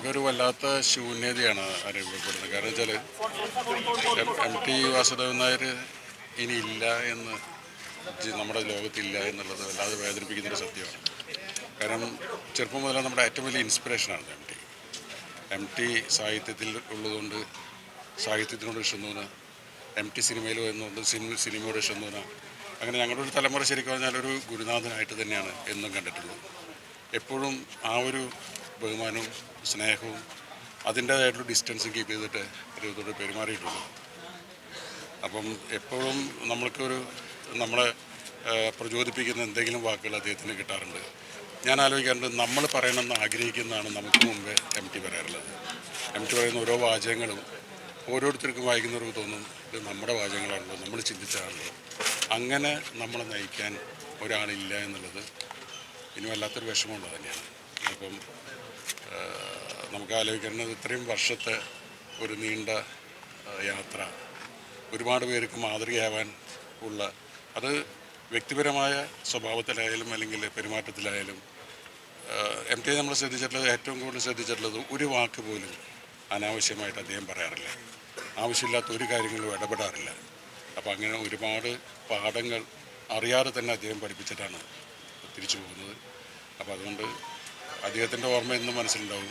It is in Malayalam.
നമുക്കൊരു വല്ലാത്ത ശൂന്യതയാണ് അനുഭവപ്പെടുന്നത് കാരണം വെച്ചാൽ എം ടി വാസുദേവൻ നായർ ഇനി ഇല്ല എന്ന് നമ്മുടെ ലോകത്തില്ല എന്നുള്ളത് വല്ലാതെ വേദനിപ്പിക്കുന്നൊരു സത്യമാണ്. കാരണം ചെറുപ്പം മുതലേ നമ്മുടെ ഏറ്റവും വലിയ ഇൻസ്പിറേഷനാണ് എം ടി. എം ടി സാഹിത്യത്തിൽ ഉള്ളതുകൊണ്ട് സാഹിത്യത്തിനോട് ഇഷ്ടം തോന്നുക എം ടി സിനിമയിൽ വരുന്നതുകൊണ്ട് സിനിമ സിനിമയോട് ഇഷ്ടം തോന്നുക അങ്ങനെ ഞങ്ങളുടെ ഒരു തലമുറ ശരിക്കും പറഞ്ഞാൽ ഒരു ഗുരുനാഥനായിട്ട് തന്നെയാണ് എന്നും കണ്ടിട്ടുള്ളത്. എപ്പോഴും ആ ഒരു ബഹുമാനവും സ്നേഹവും അതിന്റേതായിട്ടുള്ള ഡിസ്റ്റൻസും കീപ്പ് ചെയ്തിട്ട് ദൈവത്തോട് പെരുമാറിയിട്ടുള്ളൂ അപ്പം എപ്പോഴും നമ്മൾക്കൊരു നമ്മളെ പ്രചോദിപ്പിക്കുന്ന എന്തെങ്കിലും വാക്കുകൾ അദ്ദേഹത്തിന് കിട്ടാറുണ്ട്. ഞാൻ ആലോചിക്കാറുണ്ട് നമ്മൾ പറയണമെന്ന് ആഗ്രഹിക്കുന്നതാണ് നമുക്ക് മുമ്പേ എം ടി പറയാറുള്ളത്. എം ടി പറയുന്ന ഓരോ വാചകങ്ങളും ഓരോരുത്തർക്കും വായിക്കുന്നവർക്ക് തോന്നും ഇത് നമ്മുടെ വാചകങ്ങളാണല്ലോ നമ്മൾ ചിന്തിച്ചാണല്ലോ അങ്ങനെ നമ്മളെ നയിക്കാൻ ഒരാളില്ല എന്നുള്ളത് ഇനി വല്ലാത്തൊരു വിഷമമുള്ളത് തന്നെയാണ് അപ്പം നമുക്ക് ആലോചിക്കേണ്ടത് ഇത്രയും വർഷത്തെ ഒരു നീണ്ട യാത്ര. ഒരുപാട് പേർക്ക് മാതൃകയാവാൻ ഉള്ള അത് വ്യക്തിപരമായ സ്വഭാവത്തിലായാലും അല്ലെങ്കിൽ പെരുമാറ്റത്തിലായാലും എം ടി നമ്മൾ ശ്രദ്ധിച്ചിട്ടുള്ളത് ഏറ്റവും കൂടുതൽ ശ്രദ്ധിച്ചിട്ടുള്ളത് ഒരു വാക്ക് പോലും അനാവശ്യമായിട്ട് അദ്ദേഹം പറയാറില്ല. ആവശ്യമില്ലാത്ത ഒരു കാര്യങ്ങളും ഇടപെടാറില്ല. അപ്പോൾ അങ്ങനെ ഒരുപാട് പാഠങ്ങൾ അറിയാതെ തന്നെ അദ്ദേഹം പഠിപ്പിച്ചിട്ടാണ് തിരിച്ചു പോകുന്നത്. അപ്പോൾ അതുകൊണ്ട് അദ്ദേഹത്തിന്റെ ഓർമ്മ എന്നും മനസ്സിലുണ്ടാവും.